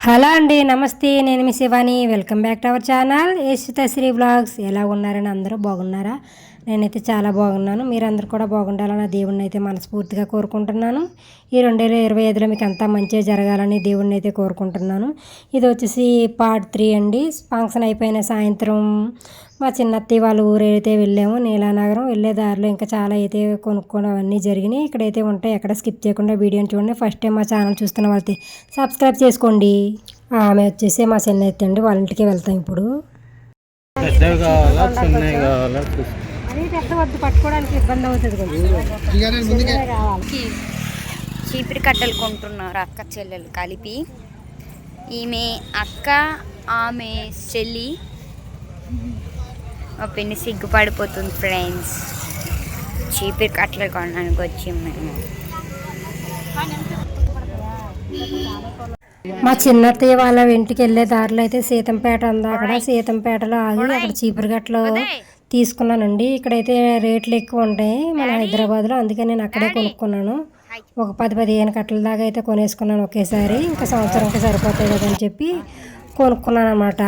Hello అండి నమస్తే. నేను మీ Shivani. Welcome back to our channel. Yashwitha Sri blogs ఎలా ఉన్నారని అందరూ బాగున్నారా? నేనైతే చాలా బాగున్నాను. మీరందరూ కూడా బాగుండాలని దేవుణ్ణి అయితే మనస్ఫూర్తిగా కోరుకుంటున్నాను. ఈ రెండు వేల ఇరవై ఐదులో మీకు అంతా మంచిగా జరగాలని దేవుణ్ణి అయితే కోరుకుంటున్నాను. ఇది వచ్చేసి పార్ట్ త్రీ అండి. ఫంక్షన్ అయిపోయిన సాయంత్రం మా చిన్నత్తయ్య వాళ్ళ ఊరైతే వెళ్ళాము. నీలానగరం వెళ్ళే దారిలో ఇంకా చాలా అయితే కొనుక్కోవడం అవన్నీ జరిగినాయి. ఇక్కడైతే ఉంటాయి. ఎక్కడ స్కిప్ చేయకుండా వీడియోని చూడండి. ఫస్ట్ టైం మా ఛానల్ చూస్తున్న వాళ్ళైతే సబ్స్క్రైబ్ చేసుకోండి. ఆమె వచ్చేసి మా చిన్న ఎత్తి అండి. వాళ్ళ ఇంటికి వెళ్తాం ఇప్పుడు. అది పెద్ద వద్దు. పట్టుకోవడానికి ఇబ్బంది అవుతుంది కావాలి. చీపిరి కట్టలు కొంటున్నారు అక్క చెల్లెలు కలిపి. ఈమె అక్క ఆమె చెల్లి. మా పిన్ని సిగ్గుపడిపోతుంది ఫ్రెండ్స్ చీపి కట్టలు కొనడానికి వచ్చి మేము. మా చిన్నత్తయ్య వాళ్ళ ఇంటికి వెళ్ళే దారిలో అయితే సీతంపేట ఉంది. అక్కడ సీతంపేటలో ఆగి అక్కడ చీపురు చీపురుగట్లో తీసుకున్నానండి. ఇక్కడైతే రేట్లు ఎక్కువ ఉంటాయి మన హైదరాబాద్లో. అందుకే నేను అక్కడే కొనుక్కున్నాను. ఒక పది పదిహేను కట్టల దాకా అయితే కొనేసుకున్నాను ఒకేసారి. ఇంకా సంవత్సరంకి సరిపోతాయి కదని చెప్పి కొనుక్కున్నాను అనమాట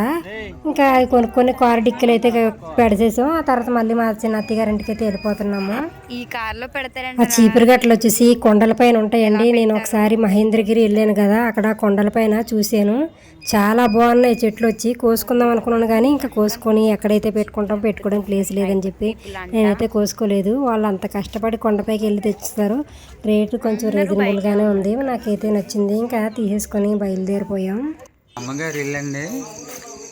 ఇంకా అవి కొనుక్కొని కారు డిక్కీలు అయితే పెడసేసాం ఆ తర్వాత మళ్ళీ మా చిన్న అత్తయ్య గారి ఇంటికి అయితే వెళ్ళిపోతున్నాము. ఈ కార్లో ఆ పెడతారంట చీపురుగట్లు వచ్చేసి కొండలపైన ఉంటాయండి. నేను ఒకసారి మహేంద్రగిరి వెళ్ళాను కదా అక్కడ కొండలపైన చూశాను. చాలా బాగున్నాయి చెట్లు వచ్చి. కోసుకుందాం అనుకున్నాను కానీ ఇంకా కోసుకొని ఎక్కడైతే పెట్టుకుంటాం పెట్టుకోవడానికి ప్లేస్ లేదని చెప్పి నేనైతే కోసుకోలేదు. వాళ్ళు అంత కష్టపడి కొండపైకి వెళ్ళి తెచ్చుతారు రేటు కొంచెం రీజనబుల్గానే ఉంది. నాకైతే నచ్చింది. ఇంకా తీసేసుకొని బయలుదేరిపోయాం. అమ్మగారు ఇల్లండి?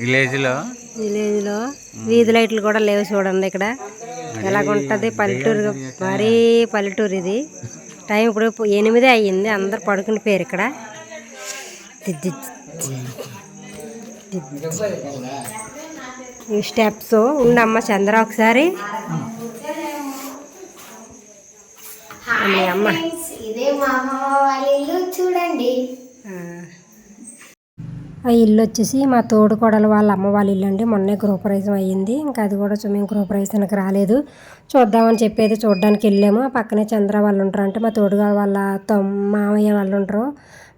విలేజ్లో? విలేజ్లో వీధి లైట్లు కూడా లేవు చూడండి ఇక్కడ. ఎలాగుంటుంది పల్లెటూరు మరీ పల్లెటూరు ఇది. టైం ఇప్పుడు ఎనిమిది అయ్యింది అందరు పడుకుని పేరు ఇక్కడ. ఈ స్టెప్స్ ఉండమ్మ చంద్ర ఒకసారి. అమ్మ అమ్మ ఇదే మా అమ్మ చూడండి. ఆ. ఇల్లు వచ్చేసి మా తోడు కొడలు వాళ్ళ అమ్మ వాళ్ళ ఇల్లు అండి. మొన్నే గృహప్రవేశం అయ్యింది. ఇంకా అది కూడా చూ- మేము గృహప్రవేశానికి రాలేదు. చూద్దామని చెప్పేది చూడడానికి వెళ్ళాము. ఆ పక్కనే చంద్ర వాళ్ళు ఉంటారు అంటే మా తోడుగా వాళ్ళ తమ్ మామయ్య వాళ్ళు ఉంటారు.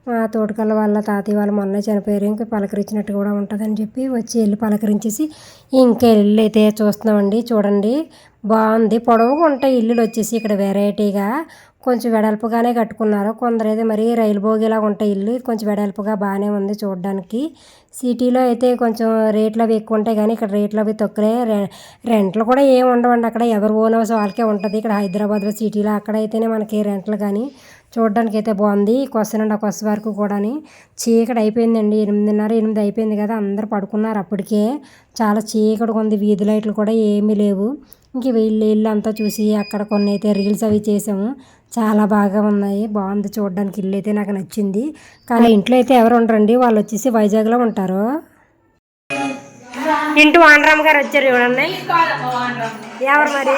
మా తోడుకల్ల వాళ్ళ తాతయ్య వాళ్ళు మొన్నే చనిపోయారు. ఇంకా పలకరించినట్టు కూడా ఉంటుందని చెప్పి వచ్చి వెళ్ళి పలకరించేసి ఇంకా ఇల్లు అయితే చూస్తున్నామండి. చూడండి. బాగుంది. పొడవుగా ఉంటాయి ఇల్లులు వచ్చేసి ఇక్కడ వెరైటీగా కొంచెం వెడల్పుగానే కట్టుకున్నారు. కొందరు అయితే మరీ రైలు బోగిలాగా ఉంటాయి ఇల్లు కొంచెం వెడల్పుగా బాగానే ఉంది చూడడానికి. సిటీలో అయితే కొంచెం రేట్లు అవి ఎక్కువ ఉంటాయి కానీ ఇక్కడ రేట్లు అవి తక్కువే. రె- రెంట్లు కూడా ఏమి ఉండవండి అక్కడ. ఎవరు ఓన్ హౌస్ వాళ్ళకే ఉంటుంది. ఇక్కడ హైదరాబాద్లో సిటీలో అక్కడ అయితేనే మనకి రెంట్లు కానీ చూడడానికి అయితే బాగుంది కొస్త నుండి కొస్త వరకు కూడాని చీకటి అయిపోయిందండి. ఎనిమిదిన్నర ఎనిమిది అయిపోయింది కదా అందరు పడుకున్నారు అప్పటికే. చాలా చీకటిగా ఉంది వీధి లైట్లు కూడా ఏమీ లేవు. ఇంక వీళ్ళు ఇల్లు అంతా చూసి అక్కడ కొన్ని అయితే రీల్స్ అవి చేసాము. చాలా బాగా ఉన్నాయి. బాగుంది చూడడానికి. ఇల్లు అయితే నాకు నచ్చింది. కానీ ఇంట్లో అయితే ఎవరు ఉండరండి. వాళ్ళు వచ్చేసి వైజాగ్లో ఉంటారు. ఇంటి వానరామ్ గారు వచ్చారు చూడండి. ఎవరు మరి?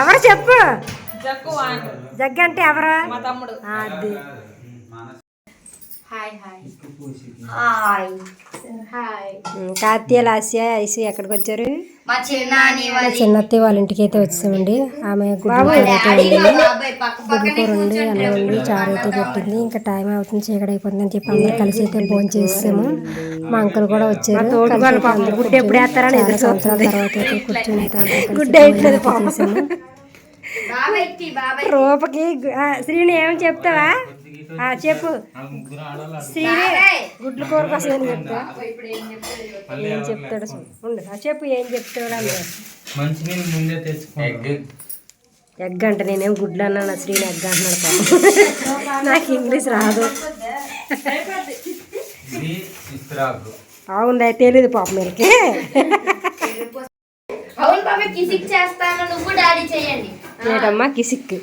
ఎవరు చెప్పు? జగ్గు అంటే ఎవరు? అది. Hi hi. కార్తీయ లాస్య ఐసి ఎక్కడికి వచ్చారు? మా చిన్నాని మా చిన్నత్తయ్య వాళ్ళ ఇంటికి అయితే వచ్చామండి. ఆమె గుడ్డు అన్నం వండి చారు అయితే పెట్టింది. ఇంకా టైం అవుతుంది చీకటి అయిపోతుంది అని చెప్పి అందరు కలిసి అయితే భోజనం చేసాము మా అంకుల్ కూడా వచ్చారు. గుడ్డు ఎప్పుడు వేస్తారని ఎదురు సంవత్సరాల తర్వాత అయితే కూర్చుని చేసాము రూపకి శ్రీని ఏం చెప్తావా? ఆ, చెప్పు. శ్రీని గుడ్ల కూర కోసం ఏం చెప్తా ఏం చెప్తాడు? ఉండు. ఆ, చెప్పు ఏం చెప్తాడు ముందే తెచ్చుకో ఎగ్. అంటే నేనేం గుడ్లు అన్నాను? శ్రీని ఎగ్ అంటున్నాడు పాపం. నాకు ఇంగ్లీష్ రాదు. అవుందా తెలీదు పాపం మీరికి అవును బాబాయ్ కిసిక్ చేస్తాను. నువ్వు డాడీ చేయండి. ఏటమ్మా? కిసిక్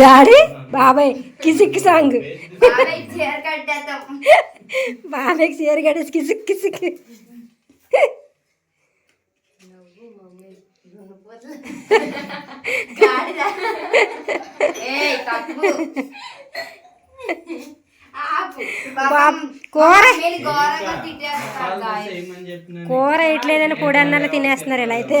డాడీ? బాబాయ్ కిసిక్ సాంగ్. బాబాయ్ చీర కట్టేసి కిసిక్ కిసిక్ గాడిద. ఏయ్ తప్పు. ఆపు. బాబ్ కూర. కూర వేయట్లేదని పొడి అన్నాలు తినేస్తున్నారు ఇలా అయితే.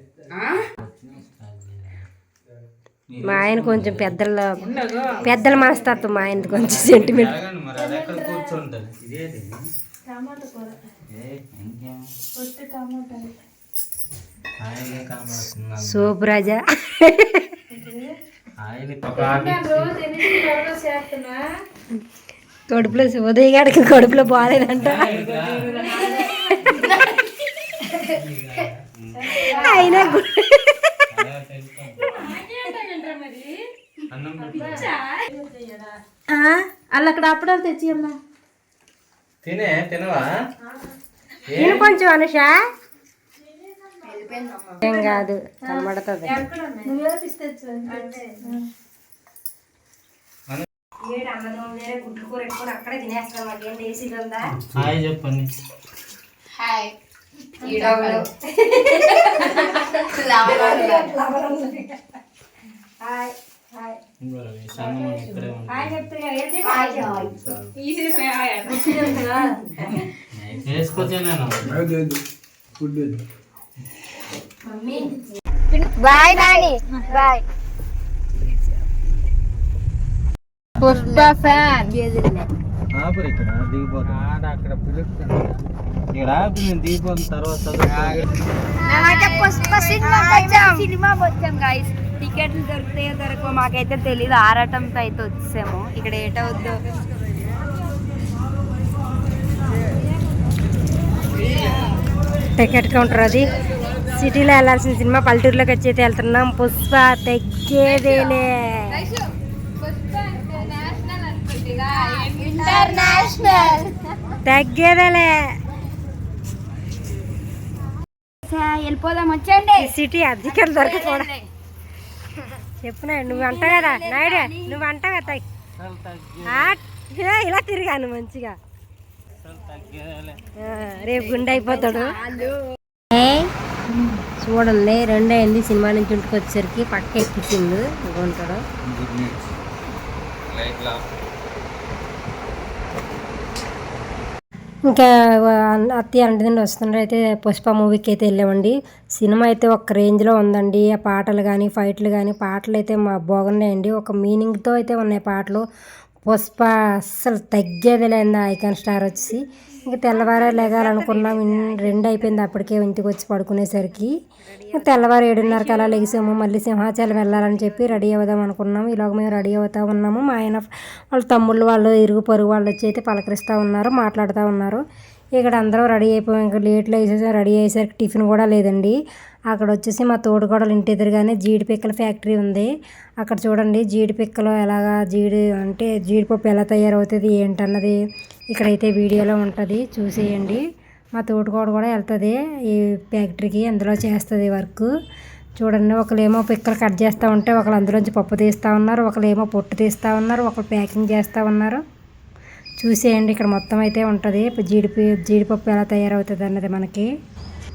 మా ఆయన కొంచెం పెద్దల పెద్దల మనస్తత్వం మా ఆయనది కొంచెం సెంటిమెంట్ సూప్ రాజా. కడుపులో ఉదయ గాడికి కడుపులో బాగాలేదంట. అయినా. అల్ల అక్కడ అప్పుడాలు తెచ్చి అమ్మా తినే తినవా? తిను కొంచెం అనుష. ఏం కాదు కనబడుతుంది. హాయ్ చెప్పండి. Hi. Bye Nani. Bye. Pushpa fan. ఆపరు ఇక్కడ అక్కడ పిలుస్తుంది. ఇక్కడ ఆపి నేను దిగిపోయిన తర్వాత మేమైతే పుష్ప సినిమాకి వచ్చాం. సినిమాకి వచ్చాం గైస్ టికెట్లు దొరుకుతాయో దొరకవో మాకైతే తెలియదు ఆరాటంతో అయితే వచ్చేసాము ఇక్కడ ఏటవుద్దో టికెట్ కౌంటర్ అది. సిటీలో వెళ్ళాల్సిన సినిమా పల్లెటూరులోకి వచ్చి అయితే వెళ్తున్నాం. పుష్ప తెచ్చేదేలే. ఇంటర్నేషనల్ తగ్గేదేలే. వెళ్ళిపోదాం వచ్చండి సిటీ అద్దెకలు దొరకపోవడం. చెప్పు నువ్వు అంట కదా నాయుడు నువ్వు అంట కదా ఇలా తిరిగాను మంచిగా. రేపు గుండె అయిపోతాడు. చూడండి రెండు అయింది సినిమా నుంచి ఇంటికి వచ్చేసరికి పక్క ఎక్కించిండు ఉంటాడు. ఇంకా అత్తయ్య నుండి వస్తున్నారు అయితే పుష్ప మూవీకి అయితే వెళ్ళామండి. సినిమా అయితే ఒక రేంజ్లో ఉందండి. ఆ పాటలు కానీ ఫైట్లు కానీ పాటలు అయితే మా బాగున్నాయండి. ఒక మీనింగ్తో అయితే ఉన్నాయి పాటలు. పుష్ప అస్సలు తగ్గేది లేదు ఐకాన్ స్టార్ వచ్చి ఇంక తెల్లవారే లేగాలనుకున్నాం. రెండు అయిపోయింది. అప్పటికే ఇంటికి వచ్చి పడుకునేసరికి తెల్లవారు ఏడున్నరకి అలా లెగిసాము. మళ్ళీ సింహాచలం వెళ్ళాలని చెప్పి రెడీ అవుదాం అనుకున్నాము ఈలోగా మేము రెడీ అవుతా ఉన్నాము. మా ఆయన వాళ్ళ తమ్ముళ్ళు వాళ్ళు ఇరుగు పొరుగు వాళ్ళు వచ్చి అయితే పలకరిస్తూ ఉన్నారు మాట్లాడుతూ ఉన్నారు. ఇక్కడ అందరూ రెడీ అయిపోయాం. ఇంకా లేట్లో వేసేసాం రెడీ అయ్యేసరికి టిఫిన్ కూడా లేదండి. అక్కడ వచ్చేసి మా తోడుకోడలు ఇంటి ఎదురుగానే జీడి పిక్కల ఫ్యాక్టరీ ఉంది. అక్కడ చూడండి జీడి పిక్కలు ఎలాగా జీడి అంటే జీడిపప్పు ఎలా తయారవుతుంది ఏంటన్నది ఇక్కడైతే వీడియోలో ఉంటుంది. చూసేయండి. మా తోడుకోడ కూడా వెళ్తుంది ఈ ఫ్యాక్టరీకి అందులో చేస్తుంది వర్క్. చూడండి ఒకళ్ళేమో పిక్కలు కట్ చేస్తూ ఉంటే ఒకళ్ళు అందులోంచి పప్పు తీస్తూ ఉన్నారు ఒకళ్ళేమో పొట్టు తీస్తూ ఉన్నారు ఒకళ్ళు ప్యాకింగ్ చేస్తూ ఉన్నారు. చూసేయండి ఇక్కడ మొత్తం అయితే ఉంటుంది. జీడిపి జీడిపప్పు ఎలా తయారవుతుంది అన్నది మనకి.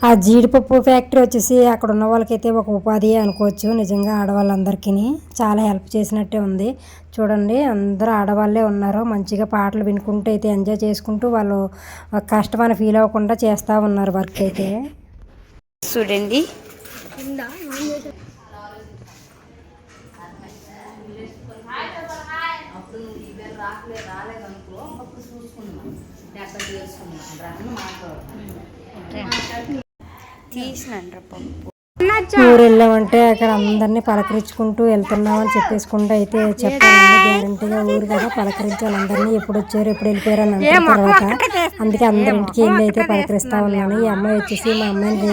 ఆ జీడిపప్పు ఫ్యాక్టరీ వచ్చేసి అక్కడ ఉన్న వాళ్ళకైతే ఒక ఉపాధి అనుకోవచ్చు నిజంగా ఆడవాళ్ళందరికీ చాలా హెల్ప్ చేసినట్టే ఉంది. చూడండి అందరూ ఆడవాళ్ళే ఉన్నారు. మంచిగా పాటలు వినుకుంటూ అయితే ఎంజాయ్ చేసుకుంటూ వాళ్ళు కష్టమని ఫీల్ అవ్వకుండా చేస్తూ ఉన్నారు వర్క్ అయితే. చూడండి. తీసినండ్రా పప్పు. ఊరు వెళ్ళామంటే అక్కడ అందరినీ పలకరించుకుంటూ వెళ్తున్నామని చెప్పేసుకుంటూ అయితే చెప్పానండి గ్యారంటీగా ఊరు కదా పలకరించాలి అందరినీ. ఎప్పుడు వచ్చారు ఎప్పుడు వెళ్ళిపోయారు అని అంటున్న తర్వాత. అందుకే అందరింటికి వెళ్ళి అయితే పలకరిస్తా ఉన్నాను. ఈ అమ్మాయి వచ్చేసి మా అమ్మాయిని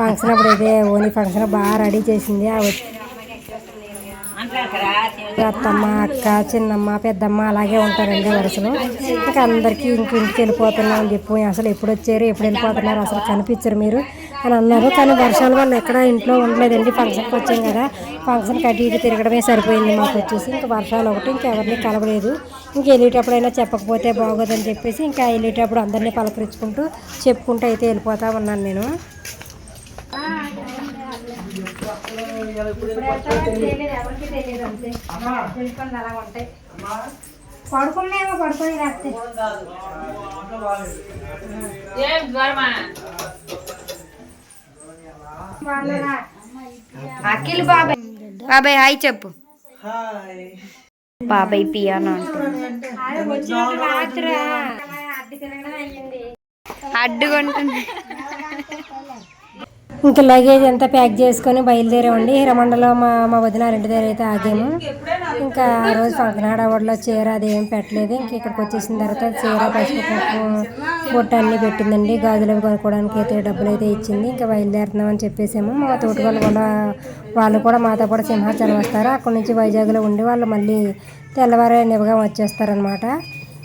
ఫంక్షన్ అప్పుడు అయితే ఓనీ ఫంక్షన్ బాగా రెడీ చేసింది. ఆ అత్తమ్మ అక్క చిన్నమ్మ పెద్దమ్మ అలాగే ఉంటారండి వరుసలు. ఇంకా అందరికీ ఇంక వెళ్ళిపోతున్నాం అని చెప్పి అసలు ఎప్పుడు వచ్చారు ఎప్పుడు వెళ్ళిపోతున్నారు అసలు కనిపించరు మీరు అని అన్నారు. కానీ వర్షాల వల్ల ఎక్కడ ఇంట్లో ఉండలేదండి ఫంక్షన్కి వచ్చాం కదా. ఫంక్షన్కి అటు ఇటు తిరగడమే సరిపోయింది మాకు వచ్చేసి. ఇంకా వర్షాలు ఒకటి ఇంకెవరిని కలవలేదు. ఇంక వెళ్ళేటప్పుడైనా చెప్పకపోతే బాగోదని చెప్పేసి ఇంకా వెళ్ళేటప్పుడు అందరినీ పలకరించుకుంటూ చెప్పుకుంటూ అయితే వెళ్ళిపోతా ఉన్నాను నేను. పడుకున్నామో పడుకొని రాస్తే అఖిల్ బాబాయ్. బాబాయ్ హాయ్ చెప్పు. బాబాయ్ పియానో అంటే? అడ్డుకుంటుంది ఇంకా లగేజ్ అంతా ప్యాక్ చేసుకొని బయలుదేరామండి. హీరమండలో మా మా వదిన రెండు దగ్గర అయితే ఆగాము. ఇంకా ఆ రోజు కాకినాడ హడావుడిలో చీర అది ఏం పెట్టలేదు. ఇంక ఇక్కడికి వచ్చేసిన తర్వాత చీర పసుపు కుంకుమ అన్నీ పెట్టిందండి. గాజులు అవి కొనుక్కోవడానికి అయితే డబ్బులు అయితే ఇచ్చింది. ఇంకా బయలుదేరుతున్నాం అని చెప్పేసాము. మా తోటి వాళ్ళు కూడా వాళ్ళు కూడా మాతో కూడా సింహాచలం వస్తారు. అక్కడి నుంచి వైజాగ్లో ఉండి వాళ్ళు మళ్ళీ తెల్లవారే నివగా వచ్చేస్తారనమాట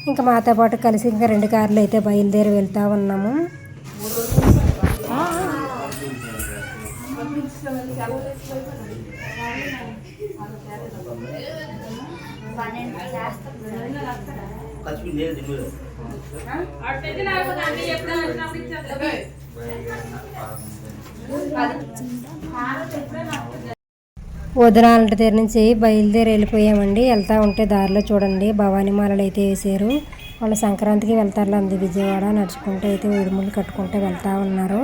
ఇంకా మాతో పాటు కలిసి ఇంకా రెండు కార్లు అయితే బయలుదేరి వెళ్తూ ఉన్నాము. వదినాల దగ్గర నుంచి బయలుదేరి వెళ్ళిపోయామండి. వెళ్తా ఉంటే దారిలో చూడండి భవానీ మాలలు అయితే వేసారు వాళ్ళు సంక్రాంతికి వెళ్తారు అంది విజయవాడ. నడుచుకుంటూ అయితే ఉడుములు కట్టుకుంటూ వెళ్తా ఉన్నారు.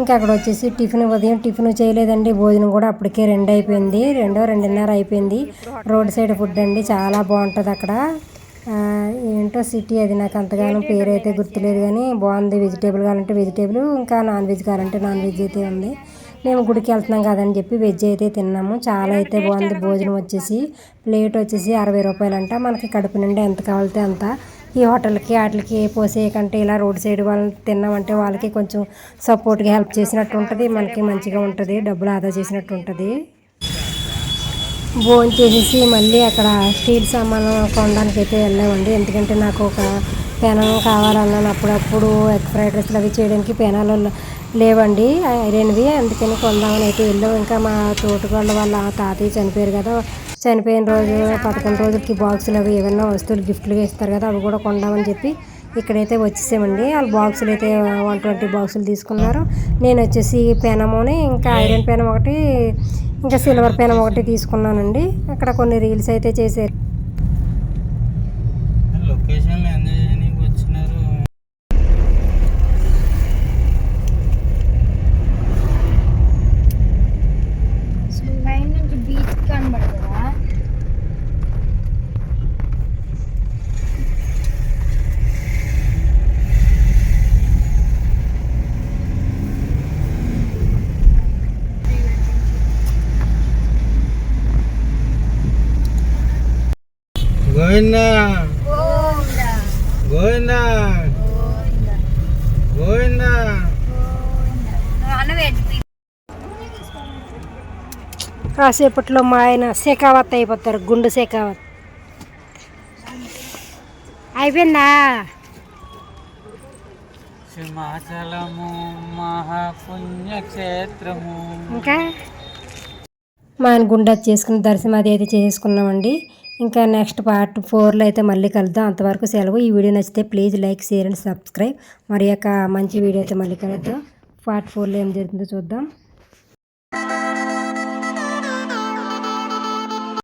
ఇంకా అక్కడ వచ్చేసి టిఫిన్ ఉదయం టిఫిన్ చేయలేదండి. భోజనం కూడా అప్పటికే రెండు అయిపోయింది. రెండో రెండున్నర అయిపోయింది. రోడ్ సైడ్ ఫుడ్ అండి. చాలా బాగుంటుంది అక్కడ. ఏంటో సిటీ అది నాకు అంతగానో పేరు అయితే గుర్తులేదు కానీ బాగుంది. వెజిటేబుల్ కావాలంటే వెజిటేబుల్ ఇంకా నాన్ వెజ్ కావాలంటే నాన్ వెజ్ అయితే ఉంది. మేము గుడికి వెళ్తున్నాం కదని చెప్పి వెజ్ అయితే తిన్నాము. చాలా అయితే బాగుంది. భోజనం వచ్చేసి ప్లేట్ వచ్చేసి అరవై రూపాయలంట. మనకి కడుపు నిండా ఎంత కావాలితే అంత. ఈ హోటల్కి వాటికి పోసే కంటే ఇలా రోడ్ సైడ్ వాళ్ళు తిన్నామంటే వాళ్ళకి కొంచెం సపోర్ట్గా హెల్ప్ చేసినట్టు ఉంటుంది మనకి మంచిగా ఉంటుంది డబ్బులు ఆదా చేసినట్టు ఉంటుంది. భోజనం చేసేసి మళ్ళీ అక్కడ స్టీల్ సామాను కొనడానికి అయితే వెళ్ళామండి. ఎందుకంటే నాకు ఒక పెనం కావాలన్నాను. అప్పుడప్పుడు ఎగ్ ఫ్రైడ్ రైస్లు అవి చేయడానికి పెనాలు లేవండి ఐరన్వి అందుకని కొందామని అయితే వెళ్ళాం. ఇంకా మా తోటకోళ్ళ వాళ్ళ తాతయ్య చనిపోయారు కదా చనిపోయిన రోజు పదకొండు రోజులకి బాక్సులు అవి ఏమైనా వస్తువులు గిఫ్ట్లు ఇస్తారు కదా అవి కూడా కొందామని చెప్పి ఇక్కడైతే వచ్చేసామండి. వాళ్ళు బాక్సులు అయితే వన్ ట్వంటీ బాక్సులు తీసుకున్నారు. నేను వచ్చేసి పెనమోని ఇంకా ఐరన్ పెనం ఒకటి ఇంకా సిల్వర్ పెనం ఒకటి తీసుకున్నానండి. అక్కడ కొన్ని రీల్స్ అయితే చేశారు లొకేషన్లు ఎంజాయ్ చేయడానికి వచ్చినారు పైన నుంచి బీచ్ కనబడుతుందా గోవిందా. గోవిందా. గోవిందా. కాసేపట్లో మా ఆయన శేఖావత్ అయిపోతారు గుండు శేఖావత్. అయిపోయిందా? సింహాచలము మహాపుణ్యక్షేత్రము. ఇంకా? మా ఆయన గుండె చేసుకుని దర్శనం అది అయితే చేసుకున్నామండి. ఇంకా నెక్స్ట్ పార్ట్ ఫోర్లో అయితే మళ్ళీ కలుద్దాం. అంతవరకు సెలవు. ఈ వీడియో నచ్చితే please like share and subscribe. మరి యొక్క మంచి వీడియో అయితే మళ్ళీ కలుద్దాం. పార్ట్ ఫోర్లో ఏం జరుగుతుందో చూద్దాం.